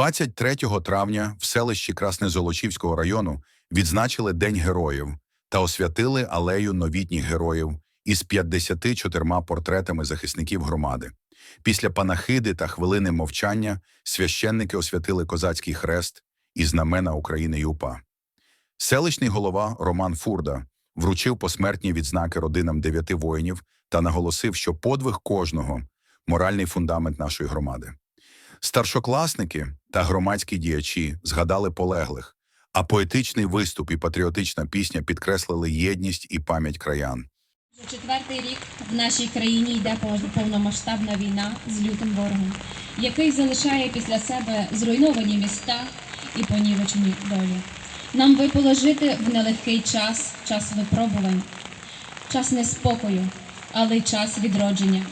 23 травня в селищі Краснезолочівського району відзначили День героїв та освятили алею новітніх героїв із 54 портретами захисників громади. Після панахиди та хвилини мовчання священники освятили козацький хрест і знамена України і УПА. Селищний голова Роман Фурда вручив посмертні відзнаки родинам дев'яти воїнів та наголосив, що подвиг кожного моральний фундамент нашої громади. Старшокласники та громадські діячі згадали полеглих, а поетичний виступ і патріотична пісня підкреслили єдність і пам'ять краян. Четвертий рік в нашій країні йде пов- повномасштабна війна з лютим ворогом, який залишає після себе зруйновані міста і понівечені долі. Нам випало жити в нелегкий час, час випробувань, час неспокою, але й час відродження,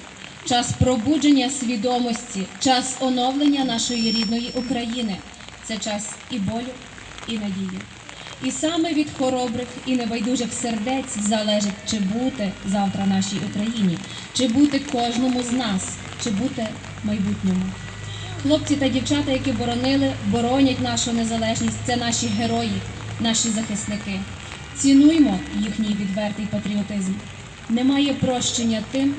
час пробудження свідомості, час оновлення нашої рідної України. Це час і болю, і надії. І саме від хоробрих і небайдужих сердець залежить, чи бути завтра нашій Україні, чи бути кожному з нас, чи бути майбутньому. Хлопці та дівчата, які боронили, боронять нашу незалежність, це наші герої, наші захисники. Цінуймо їхній відвертий патріотизм. Немає прощення тим,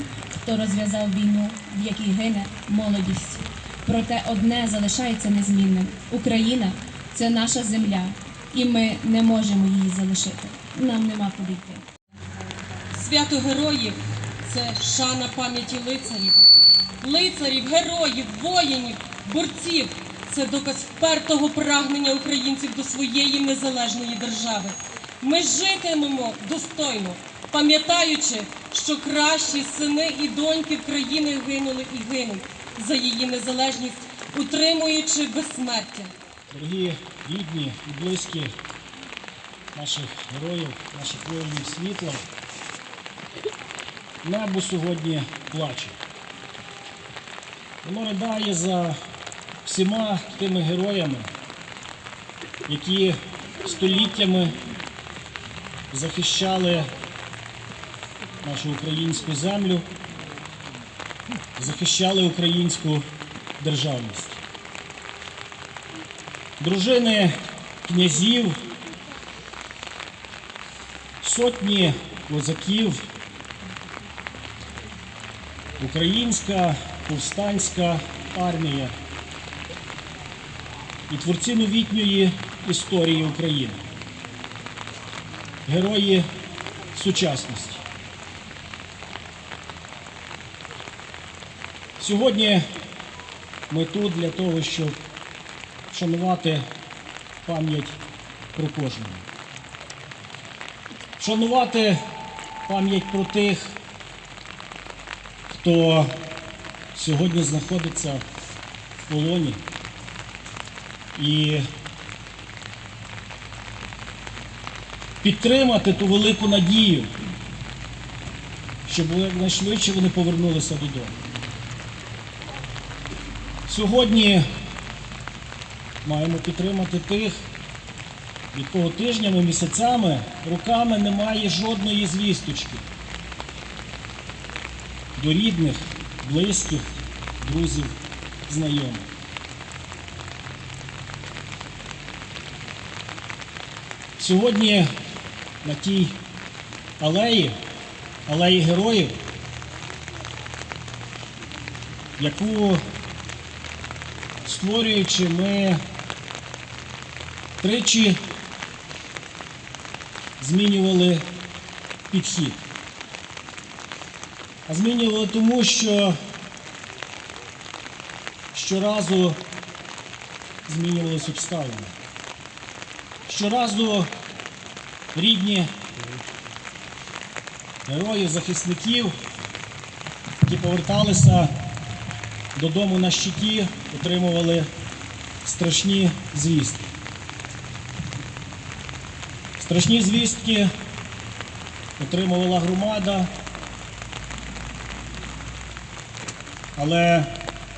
хто розв'язав війну, в якій гине молодість. Проте одне залишається незмінним: Україна це наша земля, і ми не можемо її залишити. Нам нема куди йти. Свято героїв це шана пам'яті лицарів. Лицарів, героїв, воїнів, борців це доказ впертого прагнення українців до своєї незалежної держави. Ми житимемо достойно, пам'ятаючи, що кращі сини і доньки країни гинули і гинуть за її незалежність, утримуючи безсмертя. Дорогі рідні і близькі наших героїв, наших воїнів світла, небо сьогодні плаче. Воно ридає за всіма тими героями, які століттями захищали нашу українську землю, захищали українську державність. Дружини князів, сотні козаків, українська повстанська армія і творці новітньої історії України, герої сучасності. Сьогодні ми тут для того, щоб вшанувати пам'ять про кожного. Вшанувати пам'ять про тих, хто сьогодні знаходиться в полоні і підтримати ту велику надію, щоб якнайшвидше вони повернулися додому. Сьогодні маємо підтримати тих, від кого тижнями, місяцями, роками немає жодної звісточки до рідних, близьких, друзів, знайомих. Сьогодні на тій алеї, алеї героїв, яку створюючи, ми тричі змінювали підхід. А змінювали тому, що щоразу змінювалися обставини. Щоразу рідні героїв, захисників, які поверталися додому на щиті, отримували страшні звістки. Страшні звістки отримувала громада, але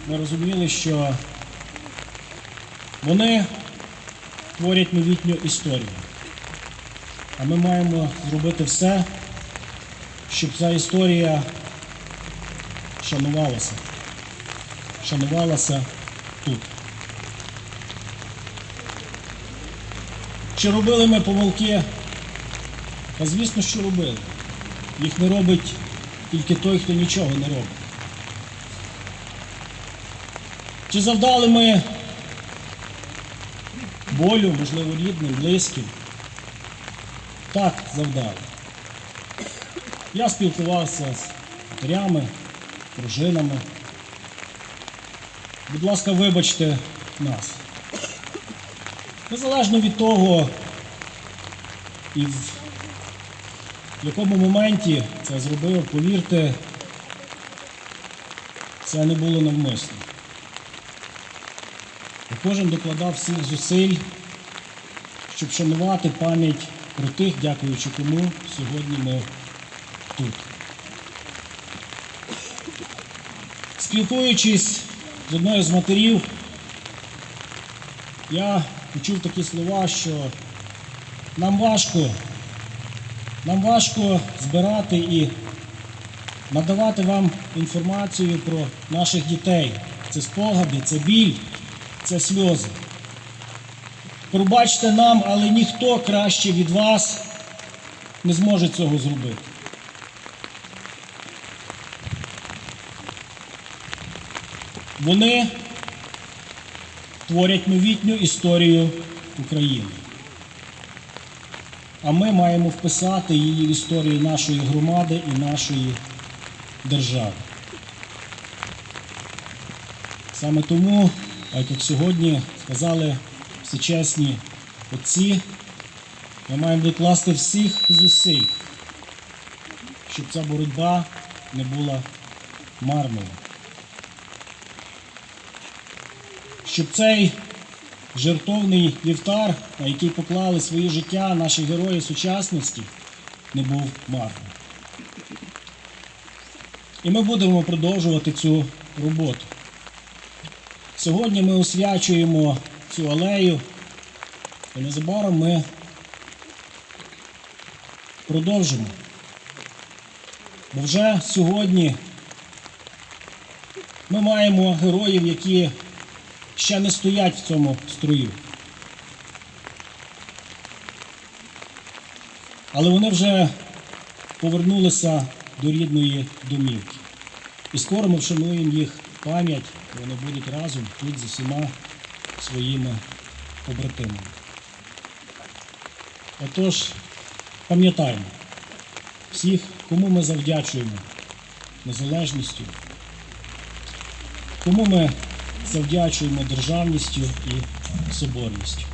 ми розуміли, що вони творять новітню історію. А ми маємо зробити все, щоб ця історія шанувалася. Шанувалася тут. Чи робили ми помилки? Та звісно, що робили. Їх не робить тільки той, хто нічого не робить. Чи завдали ми болю, можливо, рідним, близьким? Так, завдали. Я спілкувався з матерями, дружинами. Будь ласка, вибачте нас. Незалежно від того, і в якому моменті це зробив, повірте, це не було навмисно. Кожен докладав всіх зусиль, щоб шанувати пам'ять про тих, дякуючи кому сьогодні ми тут. Спілкуючись з одною з матерів, я почув такі слова, що нам важко, нам важко збирати і надавати вам інформацію про наших дітей. Це спогади, це біль, це сльози. Пробачте нам, але ніхто краще від вас не зможе цього зробити. Вони творять новітню історію України. А ми маємо вписати її в історію нашої громади і нашої держави. Саме тому, як сьогодні сказали всечесні отці, ми маємо докласти всіх зусиль, щоб ця боротьба не була марною. Щоб цей жертовний вівтар, на який поклали свої життя наші герої сучасності, не був марним. І ми будемо продовжувати цю роботу. Сьогодні ми освячуємо цю алею, і незабаром ми продовжимо. Бо вже сьогодні ми маємо героїв, які ще не стоять в цьому строю. Але вони вже повернулися до рідної домівки. І скоро ми вшануємо їх пам'ять, вони будуть разом тут з усіма своїми побратимами. Отож, пам'ятаємо всіх, кому ми завдячуємо незалежністю, кому ми завдячуємо державністю і соборністю.